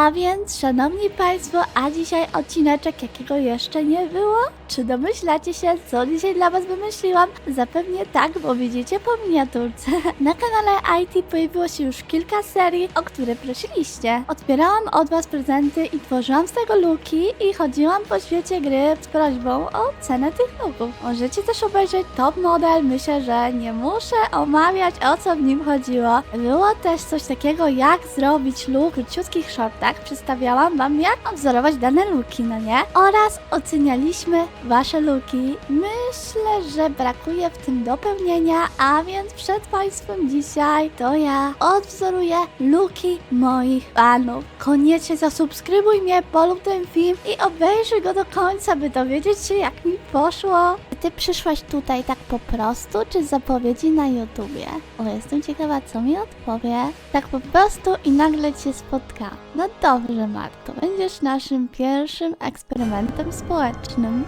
A więc, szanowni państwo, a dzisiaj odcineczek, jakiego jeszcze nie było? Czy domyślacie się, co dzisiaj dla was wymyśliłam? Zapewnie tak, bo widzicie po miniaturce. Na kanale IT pojawiło się już kilka serii, o które prosiliście. Odbierałam od was prezenty i tworzyłam z tego luki i chodziłam po świecie gry z prośbą o cenę tych luków. Możecie też obejrzeć top model, myślę, że nie muszę omawiać o co w nim chodziło. Było też coś takiego jak zrobić look w króciutkich shortach. Przedstawiałam wam jak obzorować dane luki, no nie? Oraz ocenialiśmy wasze luki. Myślę, że brakuje w tym dopełnienia, a więc przed państwem dzisiaj to ja odwzoruję luki moich fanów. Koniecznie zasubskrybuj mnie, polub ten film i obejrzyj go do końca, by dowiedzieć się jak mi poszło. Ty przyszłaś tutaj tak po prostu, czy z zapowiedzi na YouTubie? O, jestem ciekawa, co mi odpowie. Tak po prostu i nagle cię spotka. No dobrze, Marto, będziesz naszym pierwszym eksperymentem społecznym.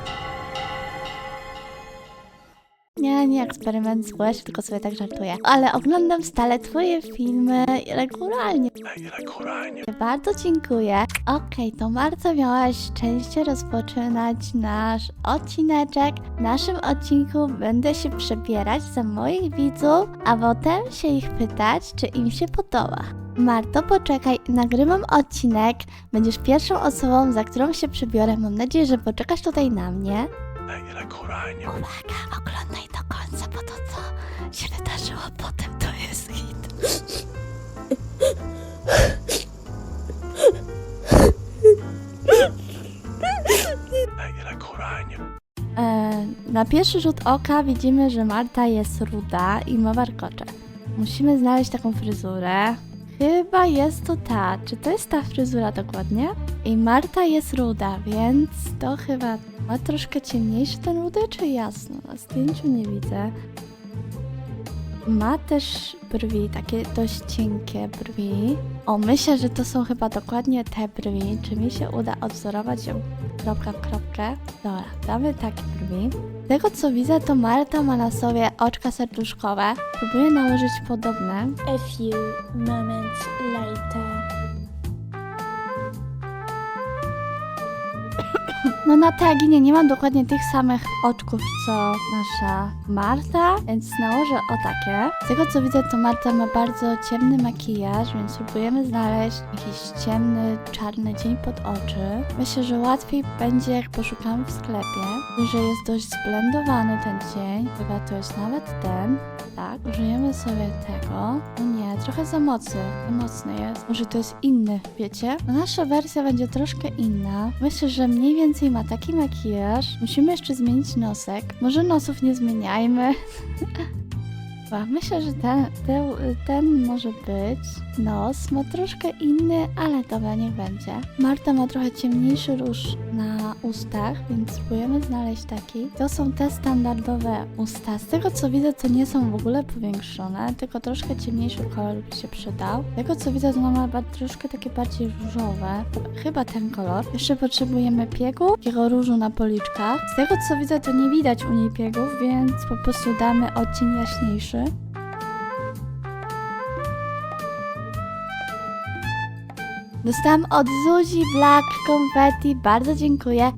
Nie, nie eksperyment społeczny, tylko sobie tak żartuję. Ale oglądam stale twoje filmy regularnie. Regularnie. Bardzo dziękuję. Okej, to Marta miałaś szczęście rozpoczynać nasz odcineczek. W naszym odcinku będę się przebierać za moich widzów, a potem się ich pytać, czy im się podoba. Marto, poczekaj, nagrywam odcinek. Będziesz pierwszą osobą, za którą się przebiorę. Mam nadzieję, że poczekasz tutaj na mnie. Regularnie. Uwaga, oglądaj do końca, bo to co się wydarzyło potem to jest hit. Regularnie. E, na pierwszy rzut oka widzimy, że Marta jest ruda i ma warkocze. Musimy znaleźć taką fryzurę. Chyba jest to ta. Czy to jest ta fryzura dokładnie? I Marta jest ruda, więc to chyba ma troszkę ciemniejszy ten rudy, czy jasno? Na zdjęciu nie widzę. Ma też brwi, takie dość cienkie brwi. O, myślę, że to są chyba dokładnie te brwi. Czy mi się uda odwzorować ją kropka kropkę? Dobra, damy takie brwi. Z tego co widzę, to Marta ma na sobie oczka serduszkowe. Próbuję nałożyć podobne. A few moments later. No na Teaginie nie mam dokładnie tych samych oczków co nasza Marta, więc nałożę o takie. Z tego co widzę to Marta ma bardzo ciemny makijaż, więc próbujemy znaleźć jakiś ciemny, czarny dzień pod oczy. Myślę, że łatwiej będzie jak poszukamy w sklepie, że jest dość zblendowany ten dzień. Chyba to jest nawet ten. Tak, użyjemy sobie tego. O nie, trochę za mocny, za mocny jest. Może to jest inny, wiecie? No nasza wersja będzie troszkę inna. Myślę, że mniej więcej ma taki makijaż. Musimy jeszcze zmienić nosek. Może nosów nie zmieniajmy. Myślę, że ten, ten, ten może być. Nos ma troszkę inny, ale dobra, niech będzie. Marta ma trochę ciemniejszy róż na ustach, więc spróbujemy znaleźć taki. To są te standardowe usta. Z tego co widzę, to nie są w ogóle powiększone, tylko troszkę ciemniejszy kolor by się przydał. Z tego co widzę, to ma troszkę takie bardziej różowe. Chyba ten kolor. Jeszcze potrzebujemy piegu, takiego różu na policzkach. Z tego co widzę, to nie widać u niej piegów, więc po prostu damy odcień jaśniejszy. Dostałam od Zuzi Black Confetti, bardzo dziękuję.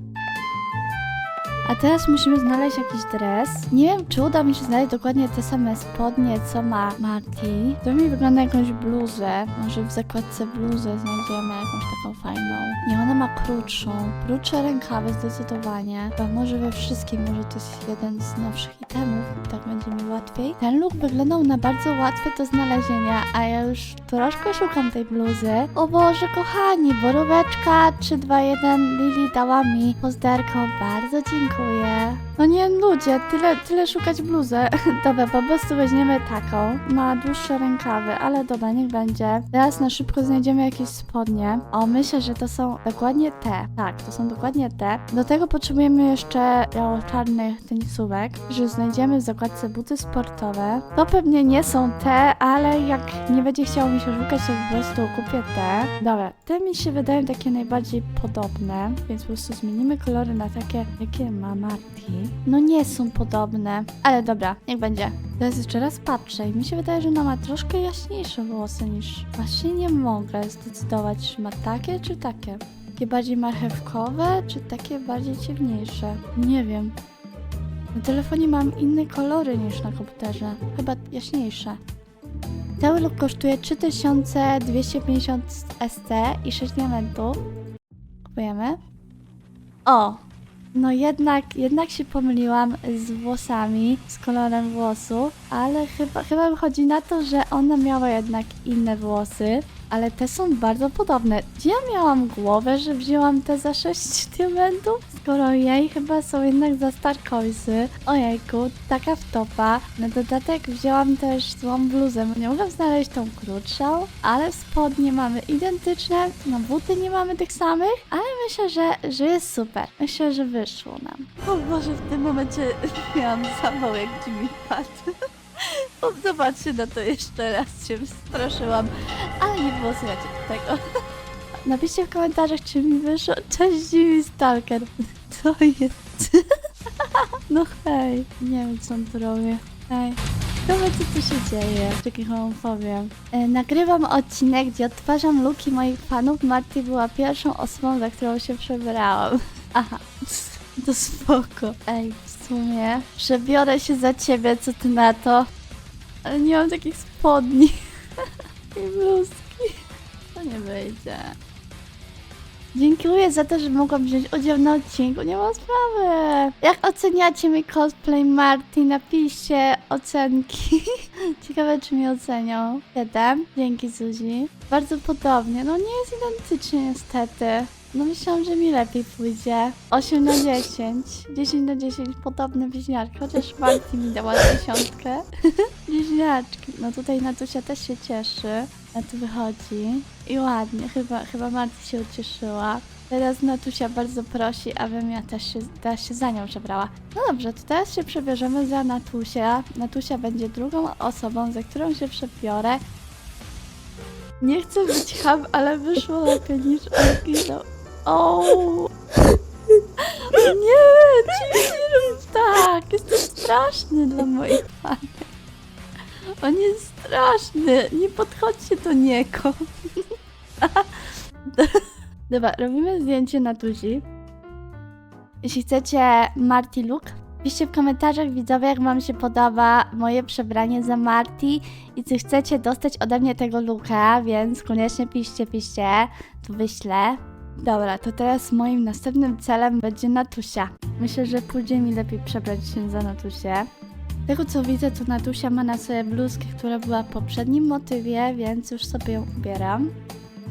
A teraz musimy znaleźć jakiś dres. Nie wiem, czy uda mi się znaleźć dokładnie te same spodnie, co ma Marty. To mi wygląda jakąś bluzę. Może w zakładce bluzy znajdziemy jakąś taką fajną. Nie, ona ma krótszą. Krótsze rękawy zdecydowanie. Chyba może we wszystkim, może to jest jeden z nowszych itemów. Tak będzie mi łatwiej. Ten look wyglądał na bardzo łatwy do znalezienia, a ja już troszkę szukam tej bluzy. O Boże, kochani, boróweczka 321 Lili dała mi pozderką. Bardzo dziękuję. 口耶。No nie, ludzie, tyle, tyle szukać bluzę. Dobra, po prostu weźmiemy taką. Ma dłuższe rękawy, ale dobra, niech będzie. Teraz na szybko znajdziemy jakieś spodnie. O, myślę, że to są dokładnie te. Tak, to są dokładnie te. Do tego potrzebujemy jeszcze biało-czarnych tenisówek, że znajdziemy w zakładce buty sportowe. To pewnie nie są te, ale jak nie będzie chciało mi się szukać, to po prostu kupię te. Dobra, te mi się wydają takie najbardziej podobne, więc po prostu zmienimy kolory na takie, jakie ma Marti. No nie są podobne. Ale dobra, niech będzie. Teraz jeszcze raz patrzę i mi się wydaje, że ona ma troszkę jaśniejsze włosy niż... Właśnie nie mogę zdecydować, czy ma takie, czy takie. Takie bardziej marchewkowe, czy takie bardziej ciemniejsze. Nie wiem. Na telefonie mam inne kolory niż na komputerze. Chyba jaśniejsze. Cały look kosztuje 3250 ST i 6 diamentów. Kupujemy. O! No jednak, jednak się pomyliłam z włosami, z kolorem włosów, ale chyba, chyba wychodzi na to, że ona miała jednak inne włosy, ale te są bardzo podobne. Gdzie ja miałam głowę, że wzięłam te za 6 diamentów? Skoro jej chyba są jednak za starkoisy. Ojejku, taka wtopa. Na dodatek wzięłam też złą bluzę. Nie mogłam znaleźć tą krótszą, ale spodnie mamy identyczne. No buty nie mamy tych samych, ale myślę, że, że jest super. Myślę, że wyszło nam. O Boże, w tym momencie miałam zawał jak Jimmy padł. Zobaczcie na to jeszcze raz, się straszyłam, ale nie było słychać tego. Napiszcie w komentarzach, czy mi wyszło. Cześć Jimmy Stalker. Co jest? No hej, nie wiem co on tu robi. Hej. Dobra, co tu się dzieje? Wam powiem. E, nagrywam odcinek, gdzie odtwarzam luki moich fanów. Marty była pierwszą osobą, za którą się przebrałam. Aha, to spoko. Ej, w sumie przebiorę się za ciebie, co ty na to? Ale nie mam takich spodni. I bluzki. To nie wyjdzie. Dziękuję za to, że mogłam wziąć udział na odcinku. Nie ma sprawy. Jak oceniacie mi cosplay Marty? Napiszcie ocenki. Ciekawe, czy mi ocenią. 7. Dzięki, Zuzi. Bardzo podobnie. No nie jest identycznie niestety. No myślałam, że mi lepiej pójdzie. 8 na 10. 10 na 10 podobne bliźniarki. Chociaż Marty mi dała dziesiątkę. Bliźniaczki. No tutaj Natusia też się cieszy. A tu wychodzi. I ładnie, chyba, chyba Marty się ucieszyła. Teraz Natusia bardzo prosi, abym ja też się, się za nią przebrała. No dobrze, to teraz się przebierzemy za Natusia. Natusia będzie drugą osobą, za którą się przebiorę. Nie chcę być ham, ale wyszło lepiej niż oryginał. O! Nie, ci nie rób tak! Jesteś straszny dla moich fanów. On jest straszny. Nie podchodźcie do niego. Dobra, robimy zdjęcie na tuzi. Jeśli chcecie Marty look, piszcie w komentarzach widzowie, jak wam się podoba moje przebranie za Marty i czy chcecie dostać ode mnie tego looka, więc koniecznie piszcie, piszcie, to wyślę. Dobra, to teraz moim następnym celem będzie Natusia. Myślę, że pójdzie mi lepiej przebrać się za Natusię. Z tego co widzę, to Natusia ma na sobie bluzkę, która była w poprzednim motywie, więc już sobie ją ubieram.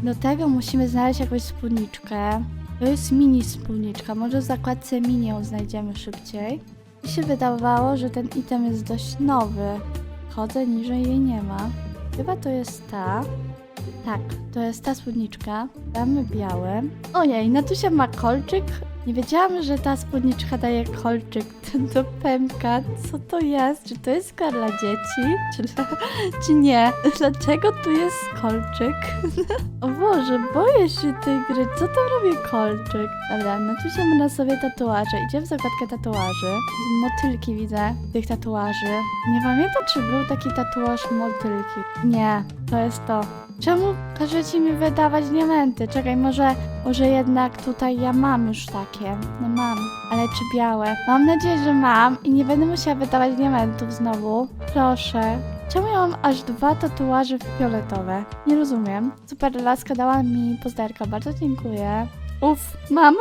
Do tego musimy znaleźć jakąś spódniczkę. To jest mini spódniczka, może w zakładce mini ją znajdziemy szybciej. Mi się wydawało, że ten item jest dość nowy. Chodzę niżej jej nie ma. Chyba to jest ta. Tak, to jest ta spódniczka. Damy białe. Ojej, Natusia ma kolczyk. Nie wiedziałam, że ta spódniczka daje kolczyk do pępka. Co to jest? Czy to jest kar dla dzieci? Czy, dla, czy nie? Dlaczego tu jest kolczyk? o Boże, boję się tej gry. Co tam robi kolczyk? Dobra, Natusia ma na sobie tatuaże. Idziemy w zakładkę tatuaży. Motylki widzę tych tatuaży. Nie pamiętam, czy był taki tatuaż motylki. Nie, to jest to. Czemu każecie mi wydawać diamenty? Czekaj, może, może jednak tutaj ja mam już takie. No mam, ale czy białe? Mam nadzieję, że mam i nie będę musiała wydawać diamentów znowu. Proszę. Czemu ja mam aż dwa tatuaże fioletowe? Nie rozumiem. Super laska dała mi pozderka, bardzo dziękuję. Uff, mam.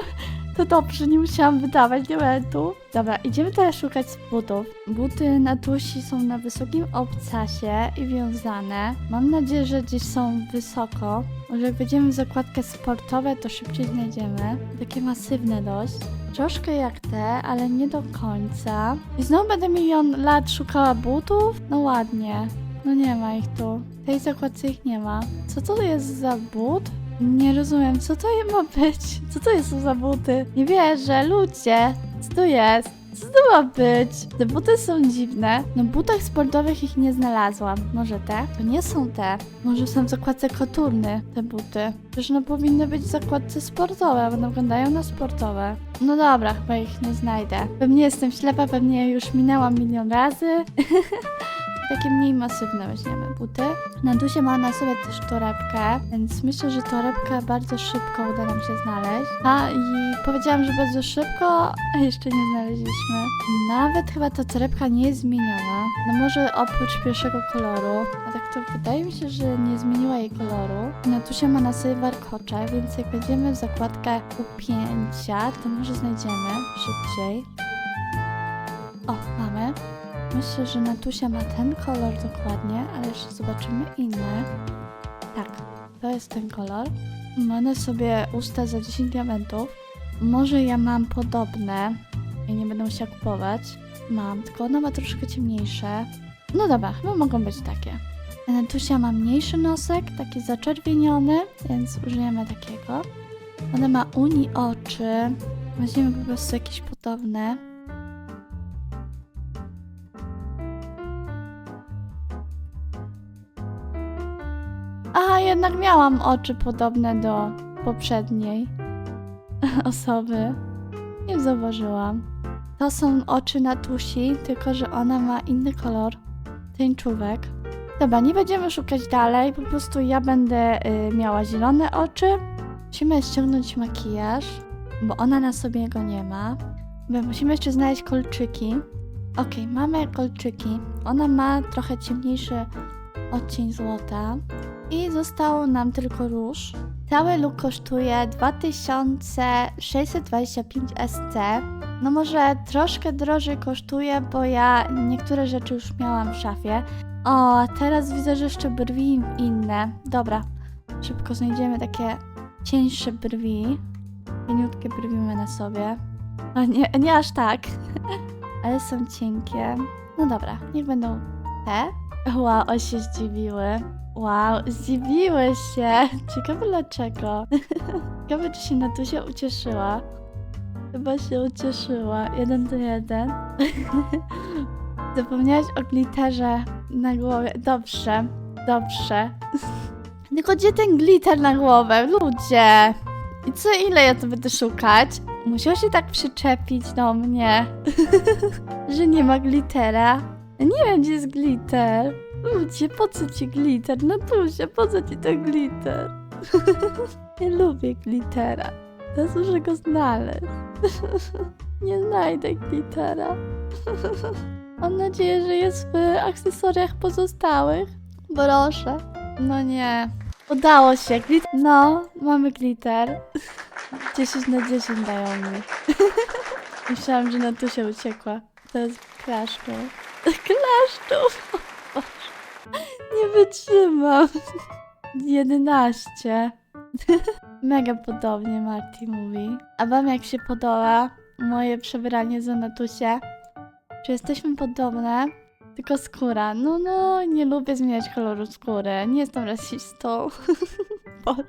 To dobrze, nie musiałam wydawać diamentu. Dobra, idziemy teraz szukać butów. Buty na tusi są na wysokim obcasie i wiązane. Mam nadzieję, że gdzieś są wysoko. Może jak wejdziemy w zakładkę sportowe, to szybciej znajdziemy. Takie masywne dość. Troszkę jak te, ale nie do końca. I znowu będę milion lat szukała butów? No ładnie. No nie ma ich tu. W tej zakładce ich nie ma. Co to jest za but? Nie rozumiem, co to ma być? Co to jest za buty? Nie wierzę, ludzie! Co to jest? Co to ma być? Te buty są dziwne. No, butach sportowych ich nie znalazłam. Może te? To nie są te. Może są w zakładce koturny te buty. Przecież no powinny być w zakładce sportowe, bo wyglądają na sportowe. No dobra, chyba ich nie znajdę. Pewnie jestem ślepa, pewnie już minęłam milion razy. Takie mniej masywne weźmiemy buty. Na dusie ma na sobie też torebkę, więc myślę, że torebkę bardzo szybko uda nam się znaleźć. A i powiedziałam, że bardzo szybko, a jeszcze nie znaleźliśmy. Nawet chyba ta torebka nie jest zmieniona. No może oprócz pierwszego koloru. A tak to wydaje mi się, że nie zmieniła jej koloru. Na dusie ma na sobie warkocze, więc jak wejdziemy w zakładkę upięcia, to może znajdziemy szybciej. O, mamy. Myślę, że Natusia ma ten kolor dokładnie, ale jeszcze zobaczymy inny. Tak, to jest ten kolor. Ma na sobie usta za 10 diamentów. Może ja mam podobne i nie będę musiała kupować. Mam, tylko ona ma troszkę ciemniejsze. No dobra, chyba mogą być takie. Natusia ma mniejszy nosek, taki zaczerwieniony, więc użyjemy takiego. Ona ma uni oczy. Weźmiemy po prostu jakieś podobne. Aha, jednak miałam oczy podobne do poprzedniej osoby. Nie zauważyłam. To są oczy Natusi, tylko że ona ma inny kolor. Tęczówek. Dobra, nie będziemy szukać dalej, po prostu ja będę y, miała zielone oczy. Musimy ściągnąć makijaż, bo ona na sobie go nie ma. Bo musimy jeszcze znaleźć kolczyki. Okej, mamy kolczyki. Ona ma trochę ciemniejszy odcień złota. I zostało nam tylko róż. Cały look kosztuje 2625 SC. No może troszkę drożej kosztuje, bo ja niektóre rzeczy już miałam w szafie. O, teraz widzę, że jeszcze brwi inne. Dobra, szybko znajdziemy takie cieńsze brwi. Cieniutkie brwi na sobie. No nie, nie aż tak, ale są cienkie. No dobra, niech będą te. Wow, o się zdziwiły. Wow, zdziwiły się. Ciekawe dlaczego. Ciekawe, czy się Natusia ucieszyła. Chyba się ucieszyła. Jeden do jeden. Zapomniałaś o glitterze na głowie. Dobrze, dobrze. Tylko gdzie ten glitter na głowę? Ludzie! I co, ile ja to będę szukać? Musiał się tak przyczepić do mnie, że nie ma glittera. Ja Nie wiem, gdzie jest glitter. Ludzie, po co ci glitter? Natusia, po co ci ten glitter? Nie lubię glittera. Teraz muszę go znaleźć. Nie znajdę glittera. Mam nadzieję, że jest w akcesoriach pozostałych. Proszę. No nie. Udało się. Glit no, mamy glitter. 10 na 10 dają mi. Myślałam, że Natusia uciekła. To jest klaszczą. Klaszczą! Nie wytrzymam. 11. Mega podobnie Marty mówi. A wam jak się podoba moje przebranie za Natusię? Czy jesteśmy podobne? Tylko skóra. No, no, nie lubię zmieniać koloru skóry. Nie jestem rasistą. Boże.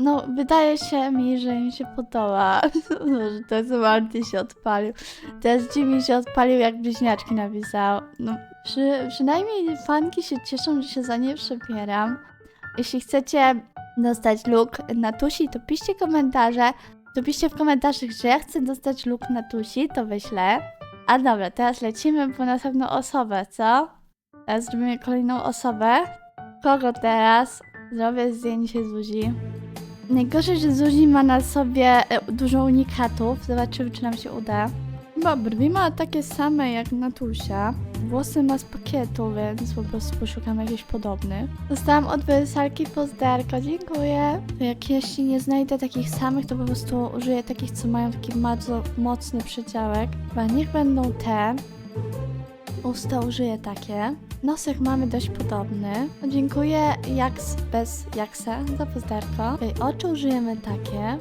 No, wydaje się mi, że im się podoba. Może to jest Marty się odpalił. Teraz Jimmy się odpalił, jak bliźniaczki napisał. No, przy, przynajmniej fanki się cieszą, że się za nie przebieram. Jeśli chcecie dostać look na tusi, to piszcie komentarze. To piszcie w komentarzach, że ja chcę dostać look na tusi, to wyślę. A dobra, teraz lecimy po następną osobę, co? Teraz zrobimy kolejną osobę. Kogo teraz? Zrobię zdjęcie Zuzi. Najgorzej, że Zuzi ma na sobie e, dużo unikatów. Zobaczymy, czy nam się uda. Chyba brwi ma takie same jak Natusia. Włosy ma z pakietu, więc po prostu poszukam jakichś podobnych. Dostałam od Wersalki pozdarko, dziękuję. Jak jeśli nie znajdę takich samych, to po prostu użyję takich, co mają taki bardzo mocny przyciałek. Chyba niech będą te. Usta użyję takie. Nosek mamy dość podobny. Dziękuję Jaks bez Jaksa za pozdarko. Oczy użyjemy takie.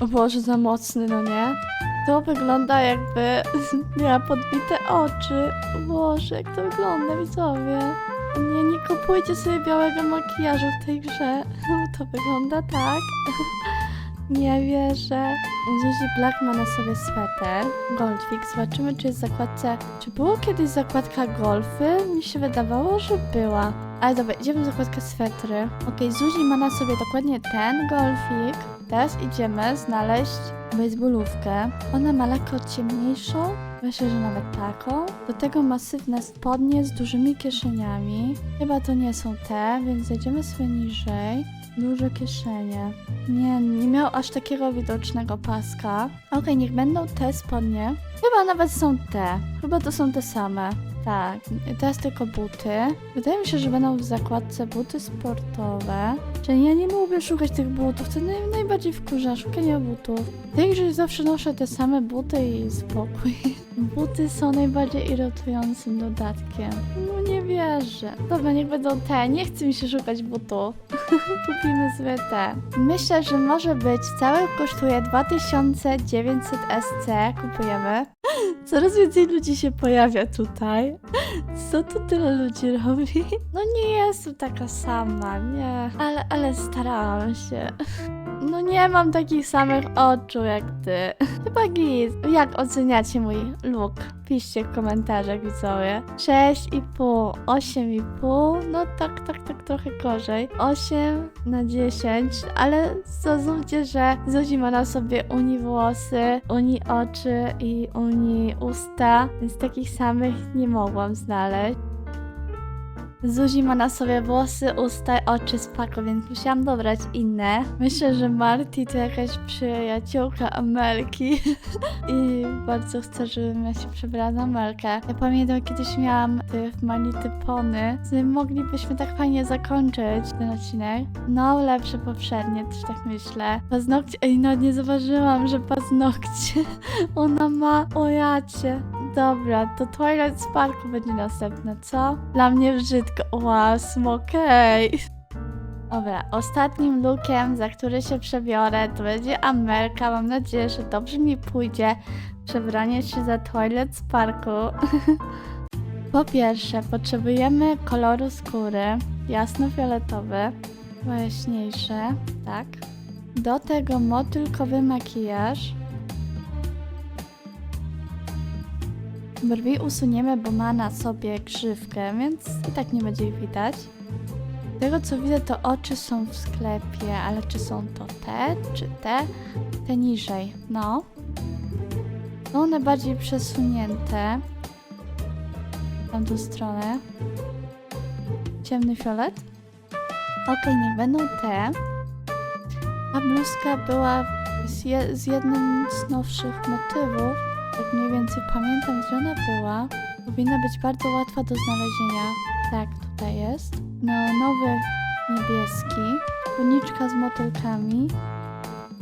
O Boże, za mocny, no nie? To wygląda jakby miała podbite oczy. O Boże, jak to wygląda, widzowie. Nie, nie kupujcie sobie białego makijażu w tej grze. To wygląda tak. Nie wierzę. Zuzi Black ma na sobie sweter. Goldwig. Zobaczymy, czy jest w zakładce... Czy było kiedyś zakładka golfy? Mi się wydawało, że była. Ale dobra, idziemy w zakładkę swetry. Okej, Zuzi ma na sobie dokładnie ten golfik. Teraz idziemy znaleźć baseballówkę. Ona ma lekko ciemniejszą. Myślę, że nawet taką. Do tego masywne spodnie z dużymi kieszeniami. Chyba to nie są te, więc zejdziemy sobie niżej. Duże kieszenie. Nie, nie miał aż takiego widocznego paska. Okej, niech będą te spodnie. Chyba nawet są te. Chyba to są te same. Tak, teraz tylko buty. Wydaje mi się, że będą w zakładce buty sportowe. Czyli ja nie lubię szukać tych butów. To naj, najbardziej wkurza szukanie butów. Tych, że zawsze noszę te same buty i spokój. Buty są najbardziej irytującym dodatkiem. No nie wierzę. Dobra, niech będą te. Nie chce mi się szukać butów. Kupimy sobie te. Myślę, że może być. Cały kosztuje 2900 SC. Kupujemy. Coraz więcej ludzi się pojawia tutaj. Co tu tyle ludzi robi? No nie jestem taka sama, nie. Ale, ale starałam się. No nie mam takich samych oczu jak ty. Chyba git. Jak oceniacie mój look? Piszcie w komentarzach widzowie. 6,5, 8,5, no tak, tak, tak trochę gorzej. 8 na 10, ale zrozumcie, że Zuzi ma na sobie uni włosy, uni oczy i uni usta, więc takich samych nie mogłam znaleźć. Zuzi ma na sobie włosy, usta, oczy spako, więc musiałam dobrać inne. Myślę, że Marty to jakaś przyjaciółka Amelki i bardzo chcę, żebym ja się przebrała za Amelkę. Ja pamiętam, kiedyś miałam tych mality pony, z którym moglibyśmy tak fajnie zakończyć ten odcinek. No, lepsze poprzednie, też tak myślę. Paznokcie, ej, no nie zauważyłam, że paznokcie ona ma, o jacie. Dobra, to Twilight Sparku będzie następne, co? Dla mnie brzydko. Łasm, okej. Dobra, ostatnim lookiem, za który się przebiorę, to będzie Amelka. Mam nadzieję, że dobrze mi pójdzie przebranie się za Twilight Sparku. po pierwsze, potrzebujemy koloru skóry jasno-fioletowy, jaśniejszy, tak. Do tego motylkowy makijaż. Brwi usuniemy, bo ma na sobie grzywkę, więc i tak nie będzie ich widać. Z tego co widzę, to oczy są w sklepie, ale czy są to te, czy te? Te niżej, no. Są one bardziej przesunięte. W tamtą stronę. Ciemny fiolet. Okej, niech będą te. A bluzka była z, je, z jednym z nowszych motywów. Jak mniej więcej pamiętam, gdzie ona była, powinna być bardzo łatwa do znalezienia. Tak, tutaj jest. No, nowy niebieski, tuniczka z motylkami.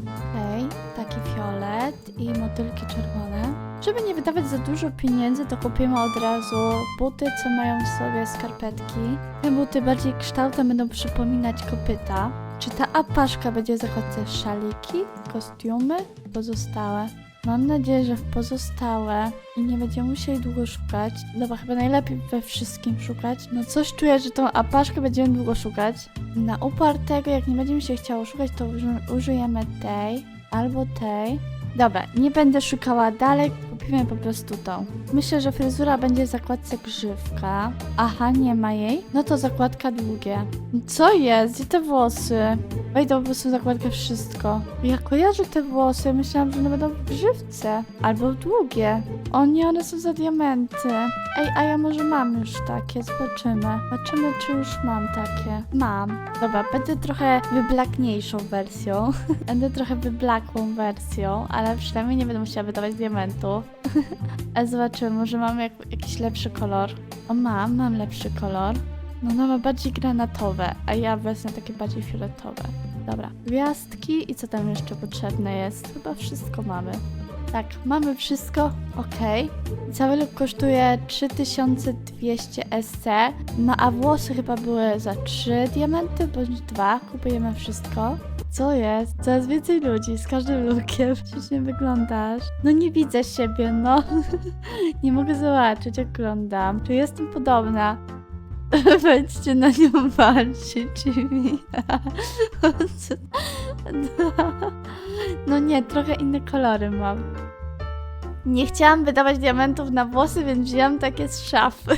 Okej, taki fiolet i motylki czerwone. Żeby nie wydawać za dużo pieniędzy, to kupimy od razu buty, co mają w sobie skarpetki. Te buty bardziej kształtem będą przypominać kopyta. Czy ta apaszka będzie zakładce szaliki, kostiumy, pozostałe? Mam nadzieję, że w pozostałe i nie będziemy musieli długo szukać. Dobra, chyba najlepiej we wszystkim szukać. No coś czuję, że tą apaszkę będziemy długo szukać. Na upartego, jak nie będzie mi się chciało szukać, to uży- użyjemy tej albo tej. Dobra, nie będę szukała dalej, kupimy po prostu tą. Myślę, że fryzura będzie zakładce grzywka. Aha, nie ma jej. No to zakładka długie. Co jest? Gdzie te włosy? Wejdę po prostu w zakładkę wszystko. Ja kojarzę te włosy, myślałam, że one będą w grzywce. Albo długie. O nie, one są za diamenty. Ej, a ja może mam już takie, zobaczymy. Zobaczymy, czy już mam takie. Mam. Dobra, będę trochę wyblakniejszą wersją. będę trochę wyblakłą wersją, ale przynajmniej nie będę musiała wydawać diamentu. ale zobaczymy, może mam jak, jakiś lepszy kolor. O, mam, mam lepszy kolor. No, no ma bardziej granatowe, a ja wezmę takie bardziej fioletowe. Dobra, gwiazdki i co tam jeszcze potrzebne jest? Chyba wszystko mamy. Tak, mamy wszystko, okej. Cały look kosztuje 3200 SC, no a włosy chyba były za 3 diamenty, bądź 2. Kupujemy wszystko. Co jest? Coraz więcej ludzi z każdym lookiem. Ślicznie wyglądasz. No nie widzę siebie, no. nie mogę zobaczyć, jak wyglądam. Czy jestem podobna? Wejdźcie na nią walczyć, Jimmy. No nie, trochę inne kolory mam. Nie chciałam wydawać diamentów na włosy, więc wzięłam takie z szafy.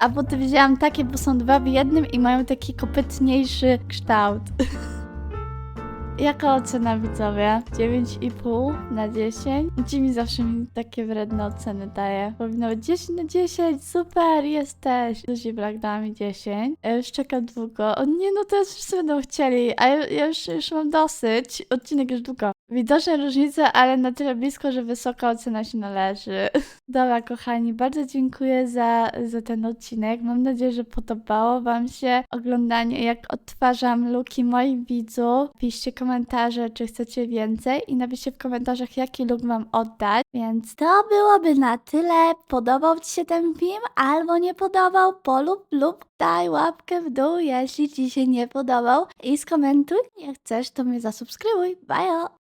A potem wzięłam takie, bo są dwa w jednym i mają taki kopytniejszy kształt. Jaka ocena widzowie? 9,5 na 10? Jimmy zawsze mi takie wredne oceny daje. Powinno być 10 na 10, super, jesteś. Ludzie Black dała mi 10. Ja już czekam długo. O nie, no teraz wszyscy będą chcieli, a ja, ja już, już mam dosyć. Odcinek już długo. Widoczne różnice, ale na tyle blisko, że wysoka ocena się należy. Dobra, kochani, bardzo dziękuję za, za ten odcinek. Mam nadzieję, że podobało Wam się oglądanie, jak odtwarzam luki moich widzów. Piszcie komentarze, czy chcecie więcej i napiszcie w komentarzach, jaki luk Wam oddać. Więc to byłoby na tyle. Podobał Ci się ten film albo nie podobał? Polub lub daj łapkę w dół, jeśli Ci się nie podobał. I skomentuj, nie chcesz, to mnie zasubskrybuj. Bye!